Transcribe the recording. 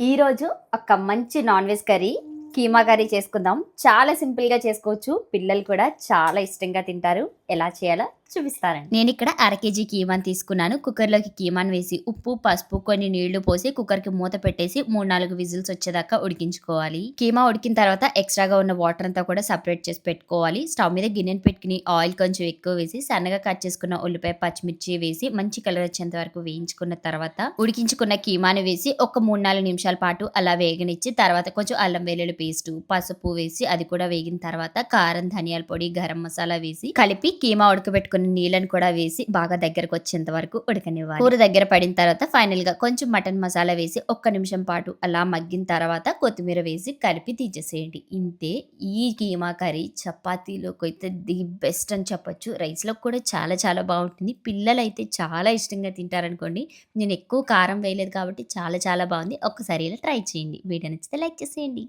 ఈరోజు ఒక మంచి non veg curry keema curry చేసుకుందాం. చాలా సింపుల్గా చేసుకోవచ్చు. పిల్లలు కూడా చాలా ఇష్టంగా తింటారు. ఎలా చేయాలో చూపిస్తారండి. నేను ఇక్కడ అర కేజీ కీమాన్ తీసుకున్నాను. కుక్కర్లోకి కీమాన్ వేసి ఉప్పు పసుపు కొన్ని నీళ్ళు పోసి కుక్కర్కి మూత పెట్టేసి మూడు నాలుగు విజిల్స్ వచ్చేదాకా ఉడికించుకోవాలి. కీమా ఉడికిన తర్వాత ఎక్స్ట్రాగా ఉన్న వాటర్ అంతా కూడా సపరేట్ చేసి పెట్టుకోవాలి. స్టవ్ మీద గిన్నెను పెట్టుకుని ఆయిల్ కొంచెం ఎక్కువ వేసి సన్నగా కట్ చేసుకున్న ఉల్లిపాయ పచ్చిమిర్చి వేసి మంచి కలర్ వచ్చేంత వరకు వేయించుకున్న తర్వాత ఉడికించుకున్న కీమాను వేసి ఒక మూడు నాలుగు నిమిషాల పాటు అలా వేగనిచ్చి తర్వాత కొంచెం అల్లం వెల్లుల్లి పేస్ట్ పసుపు వేసి అది కూడా వేగిన తర్వాత కారం ధనియాల పొడి గరం మసాలా వేసి కలిపి కీమా ఉడకబెట్టుకున్న నీళ్ళని కూడా వేసి బాగా దగ్గరకు వచ్చేంత వరకు ఉడకనివ్వాలి. కూర దగ్గర పడిన తర్వాత ఫైనల్గా కొంచెం మటన్ మసాలా వేసి ఒక్క నిమిషం పాటు అలా మగ్గిన తర్వాత కొత్తిమీర వేసి కలిపి తీసేసేయండి. ఇంతే ఈ కీమా కర్రీ చపాతీలోకి అయితే ది బెస్ట్ అని చెప్పొచ్చు. రైస్లో కూడా చాలా చాలా బాగుంటుంది. పిల్లలు అయితే చాలా ఇష్టంగా తింటారనుకోండి. నేను ఎక్కువ కారం వేయలేదు కాబట్టి చాలా చాలా బాగుంది. ఒక్కసారి ఇలా ట్రై చేయండి. వీడియో నచ్చితే లైక్ చేసేయండి.